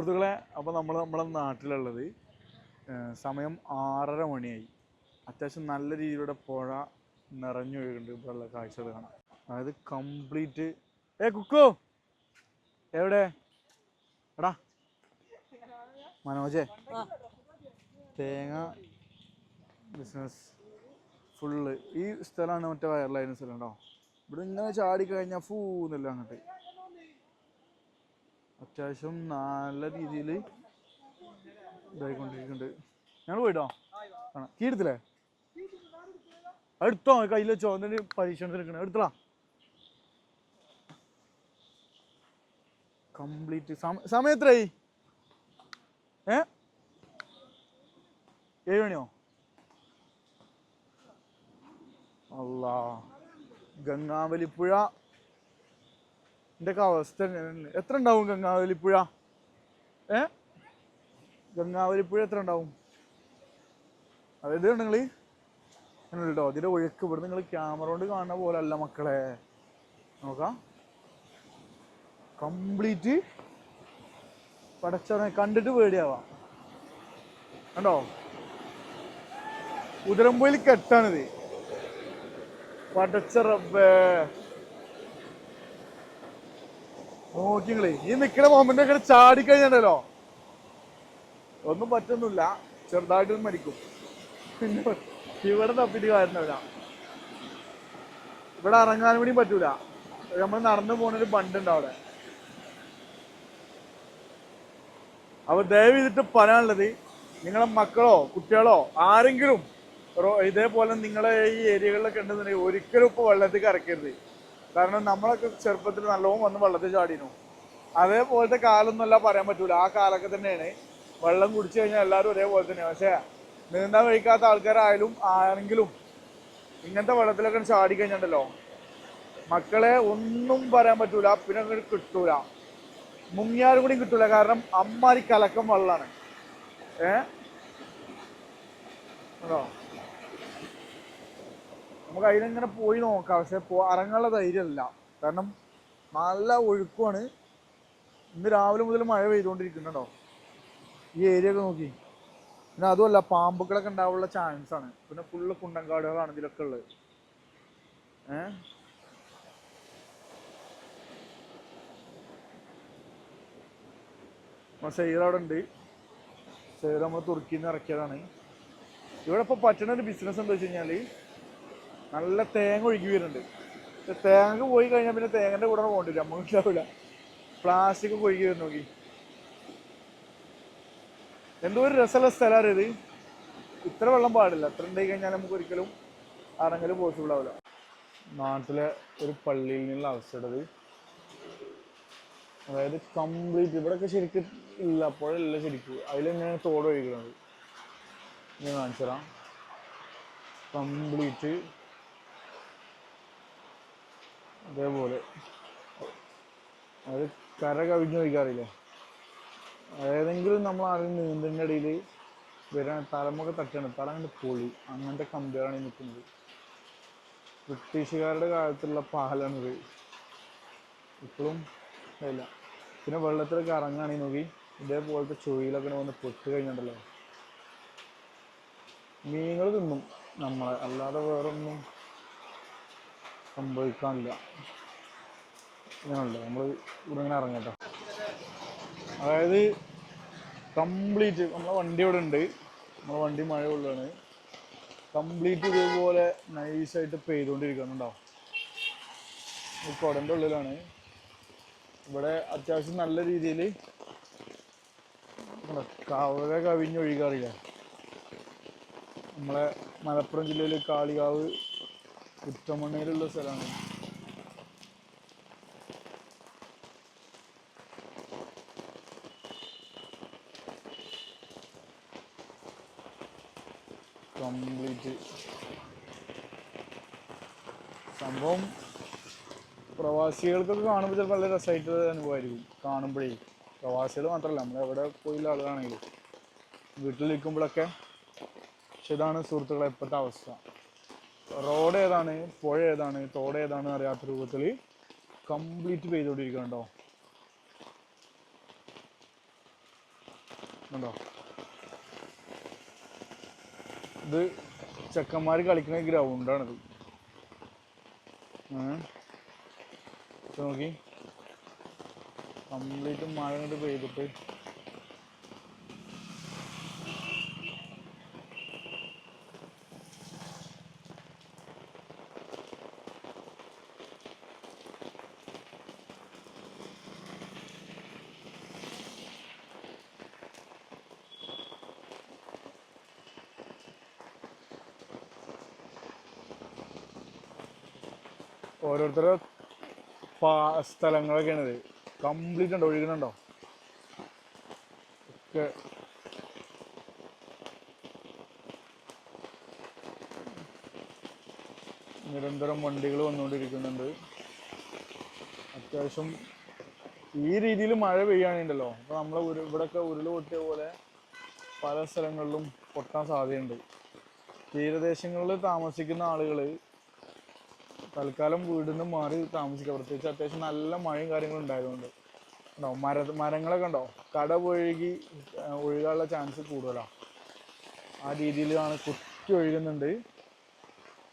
സുഹൃത്തുക്കളെ അപ്പോൾ നമ്മൾ നമ്മുടെ നാട്ടിലുള്ളത് സമയം ആറര മണിയായി. അത്യാവശ്യം നല്ല രീതിയിലൂടെ പുഴ നിറഞ്ഞു നിറഞ്ഞൊഴുകുന്നുണ്ട് ഇവിടെയുള്ള കാഴ്ചകൾ കാണാം അതായത് കംപ്ലീറ്റ്. ഏ കുക്കു! എവിടെ? എടാ. മനോജേ. തേങ്ങ ബിസിനസ് ഫുള്ള് ഈ സ്ഥലമാണ് മറ്റേ വയറിലായിരുന്ന സ്ഥലം ഉണ്ടോ ഇവിടെ ഇങ്ങനെ ചാടി കഴിഞ്ഞാൽ ഫൂന്നില്ല അങ്ങോട്ട്. അത്യാവശ്യം നല്ല രീതിയിൽ ഇതായിക്കൊണ്ടിരിക്കുന്നുണ്ട്. ഞങ്ങൾ പോയിട്ടോ? കാണാം കീ എടുത്തില്ലേ? എടുത്തോ? കയ്യിൽ വെച്ചോ. എന്നിട്ട് പരീക്ഷണത്തിൽ എടുക്കണേ. എടുത്തളാ കംപ്ലീറ്റ്. സമയം എത്രയായി? ഏ? ഏഴ് മണിയോ? അല്ലാ ഗംഗാവലിപ്പുഴ എന്റെ ഒക്കെ അവസ്ഥ എത്ര ഉണ്ടാവും ഗംഗാവലിപ്പുഴ? ഏ? ഗംഗാവലിപ്പുഴ എത്ര ഉണ്ടാവും? അതായത് നിങ്ങൾ കേട്ടോ അതിന്റെ ഒഴുക്ക്. ഇവിടെ നിങ്ങൾ ക്യാമറ കൊണ്ട് കാണുന്ന പോലെ അല്ല മക്കളെ. നോക്കാം. കംപ്ലീറ്റ് പടച്ചവനെ കണ്ടിട്ട് പേടിയാവാം. കണ്ടോ? ഉദരമ്പൊയിൽ കെട്ടാണിത്. പടച്ച റബ്ബേ. നോക്കിങ്ങളേ ഈ നിക്കണ മൊമെന്റ് ചാടി ചാടിക്കഴിഞ്ഞാലോ ഒന്നും പറ്റൊന്നുമില്ല. ചെറുതായിട്ട് മരിക്കും. പിന്നെ ഇവിടെ തപ്പിട്ട് കാര്യമില്ല. ഇവിടെ ഇറങ്ങാൻ വേണ്ടി പറ്റൂല. നമ്മൾ നടന്നു പോകുന്നൊരു ബണ്ടുണ്ട് അവിടെ. അപ്പൊ ദയവ് ചെയ്തിട്ട് പറയാനുള്ളത് നിങ്ങളെ മക്കളോ കുട്ടികളോ ആരെങ്കിലും ഇതേപോലെ നിങ്ങളെ ഈ ഏരിയകളിലൊക്കെ ഉണ്ടെന്നുണ്ടെങ്കിൽ ഒരിക്കലും ഇപ്പൊ വെള്ളത്തിൽ കറക്കരുത്. കാരണം നമ്മളൊക്കെ ചെറുപ്പത്തിൽ നല്ലോണം വന്ന് വെള്ളത്തിൽ ചാടിനു അതേപോലത്തെ കാലൊന്നുമല്ല പറയാൻ പറ്റൂല. ആ കാലൊക്കെ തന്നെയാണ്. വെള്ളം കുടിച്ചു കഴിഞ്ഞാൽ എല്ലാവരും ഒരേപോലെ തന്നെയാണ് പക്ഷേ നീന്താൻ കഴിക്കാത്ത ആൾക്കാരായാലും ആരെങ്കിലും ഇങ്ങനത്തെ വെള്ളത്തിലൊക്കെ ചാടി മക്കളെ ഒന്നും പറയാൻ പറ്റൂല. പിന്നെ അങ്ങോട്ട് കിട്ടൂല. മുങ്ങിയാലും കൂടി കിട്ടൂല. കാരണം അമ്മാരി കലക്കം വെള്ളമാണ് ഏ? അതോ നമുക്ക് അതിലിങ്ങനെ പോയി നോക്കാം. പക്ഷെ ഇറങ്ങാനുള്ള ധൈര്യമല്ല. കാരണം നല്ല ഒഴുക്കുമാണ് ഇന്ന് രാവിലെ മുതൽ മഴ പെയ്തുകൊണ്ടിരിക്കുന്നുണ്ടോ? ഈ ഏരിയ ഒക്കെ നോക്കി. പിന്നെ അതുമല്ല പാമ്പുകളൊക്കെ ഉണ്ടാവാനുള്ള ചാൻസ് ആണ്. പിന്നെ ഫുള്ള് കുണ്ടൻകാടുകളാണ് ഇതിലൊക്കെ ഉള്ളത്. ഏ? സൈർ അവിടെ ഉണ്ട്. സൈർ നമ്മൾ തുർക്കിയിൽ നിന്ന് ഇറക്കിയതാണ്. ഇവിടെ ഇപ്പോൾ പറ്റുന്ന ഒരു ബിസിനസ് എന്താ വെച്ച് കഴിഞ്ഞാൽ നല്ല തേങ്ങ ഒഴുകി വരുന്നുണ്ട്. തേങ്ങ പോയി കഴിഞ്ഞാൽ പിന്നെ തേങ്ങന്റെ കൂടെ പോകേണ്ടി വരും നമുക്ക് ഉണ്ടാവില്ല പ്ലാസ്റ്റിക് ഒഴുകി വരുന്നു നോക്കി. എന്തോ ഒരു രസമുള്ള സ്ഥലമാണ് ഇത്. ഇത്ര വെള്ളം പാടില്ല. ഇത്ര ഉണ്ടായി കഴിഞ്ഞാൽ നമുക്ക് ഒരിക്കലും ആരെങ്കിലും പോസിബിൾ ആവില്ല. നാട്ടിലെ ഒരു പള്ളിയിൽ നിന്നുള്ള അവസ്ഥയുടേത് അതായത് കംപ്ലീറ്റ് ഇവിടെയൊക്കെ ശരിക്കും ഇല്ല. അപ്പോഴല്ല ശരിക്കും. അതിലെങ്ങനെയാണ് തോട് ഒഴുകുന്നത്? ഞാൻ കാണിച്ചു തരാം കംപ്ലീറ്റ് അതേപോലെ. അത് കര കവിഞ്ഞ് ഒഴിക്കാറില്ലേ ഏതെങ്കിലും നമ്മൾ ആരെങ്കിലും നീന്തലിന്റെ ഇടയിൽ വരാൻ തലമൊക്കെ തട്ടാണ് തല അങ്ങോട്ട് പൊളി. അങ്ങനത്തെ കമ്പികളാണ് ഈ നിൽക്കുന്നത്. ബ്രിട്ടീഷുകാരുടെ കാലത്തുള്ള പാലാണിത്. ഇപ്പോഴും ഇല്ല. പിന്നെ വെള്ളത്തിലൊക്കെ ഇറങ്ങുകയാണെങ്കിൽ നോക്കി ഇതേപോലത്തെ ചുഴിയിലൊക്കെ വന്ന് പൊട്ട് കഴിഞ്ഞിട്ടുണ്ടല്ലോ. മീനുകൾ തിന്നും നമ്മളെ. അല്ലാതെ വേറൊന്നും സംഭവിക്കാനില്ല. ഇങ്ങനെയുണ്ട് നമ്മൾ ഇവിടെ ഇങ്ങനെ ഇറങ്ങട്ടോ അതായത് കംപ്ലീറ്റ് നമ്മളെ വണ്ടി ഇവിടെ ഉണ്ട്. നമ്മളെ വണ്ടി മഴ കൊള്ളാണ് കംപ്ലീറ്റ് ഇതേപോലെ നൈസായിട്ട് പെയ്തുകൊണ്ടിരിക്കുന്നുണ്ടോ? ഈ കുടന്റെ ഉള്ളിലാണ്. ഇവിടെ അത്യാവശ്യം നല്ല രീതിയിൽ കവര കവിഞ്ഞൊഴുകാറില്ല? നമ്മളെ മലപ്പുറം ജില്ലയിൽ കാളികാവ് കുറ്റമണ്ണയിലുള്ള സ്ഥലമാണ്. കംപ്ലീറ്റ്. സംഭവം പ്രവാസികൾക്കൊക്കെ കാണുമ്പോൾ ചിലപ്പോൾ നല്ല രസമായിട്ടുള്ള അനുഭവമായിരിക്കും. കാണുമ്പോഴേ. പ്രവാസികൾ മാത്രമല്ല നമ്മൾ എവിടെ പോയുള്ള ആളുകളാണെങ്കിലും. വീട്ടിലിരിക്കുമ്പോഴൊക്കെ പക്ഷെ ഇതാണ് സുഹൃത്തുക്കളെ ഇപ്പോഴത്തെ അവസ്ഥ. റോഡ് ഏതാണ്? പുഴ ഏതാണ്? തോട് ഏതാണ് അറിയാത്ത രൂപത്തിൽ കംപ്ലീറ്റ് പെയ്തുകൊണ്ടിരിക്കുന്നുണ്ടോ ഉണ്ടോ ഇത് ചെക്കന്മാർ കളിക്കുന്ന ഗ്രൗണ്ടാണിത് നോക്കി. കംപ്ലീറ്റ് മഴ കൊണ്ട് പെയ്തിട്ട് ഓരോരുത്തരുടെ പാ സ്ഥലങ്ങളൊക്കെയാണ് ഇത് കംപ്ലീറ്റ് ഉണ്ടോ? ഒഴുകുന്നുണ്ടോ? ഒക്കെ. നിരന്തരം വണ്ടികൾ വന്നുകൊണ്ടിരിക്കുന്നുണ്ട്. അത്യാവശ്യം ഈ രീതിയിൽ മഴ പെയ്യുകയാണെങ്കിലോ അപ്പോൾ നമ്മളെ ഉരു ഇവിടെയൊക്കെ ഉരുൾ പൊട്ടിയ പോലെ പല സ്ഥലങ്ങളിലും പൊട്ടാൻ സാധ്യതയുണ്ട്. തീരദേശങ്ങളിൽ താമസിക്കുന്ന ആളുകൾ തൽക്കാലം വീടിൽ നിന്ന് മാറി താമസിക്കുക പ്രത്യേകിച്ച് അത്യാവശ്യം നല്ല മഴയും കാര്യങ്ങളും ഉണ്ടായതുകൊണ്ട്. ഉണ്ടോ മര മരങ്ങളൊക്കെ ഉണ്ടോ കട ഒഴുകി ഒഴുകാനുള്ള ചാൻസ് കൂടുതലാണ് ആ രീതിയിലാണ് കുത്തി ഒഴുകുന്നുണ്ട്.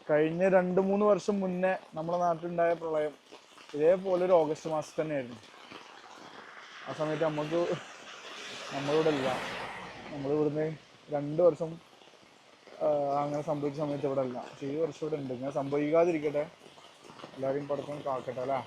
കഴിഞ്ഞ രണ്ട് മൂന്ന് വർഷം മുന്നേ നമ്മുടെ നാട്ടിലുണ്ടായ പ്രളയം ഇതേപോലെ ഒരു ഓഗസ്റ്റ് മാസം തന്നെയായിരുന്നു. ആ സമയത്ത് നമുക്ക് നമ്മളിവിടെ ഇല്ല നമ്മൾ ഇവിടുന്ന് രണ്ട് വർഷം അങ്ങനെ സംഭവിച്ച സമയത്ത് ഇവിടെ അല്ല. ഈ വർഷം ഇവിടെ ഉണ്ട്. ഇങ്ങനെ സംഭവിക്കാതിരിക്കട്ടെ. എല്ലാവരെയും പടക്കം കാക്കട്ടെ അല്ലേ?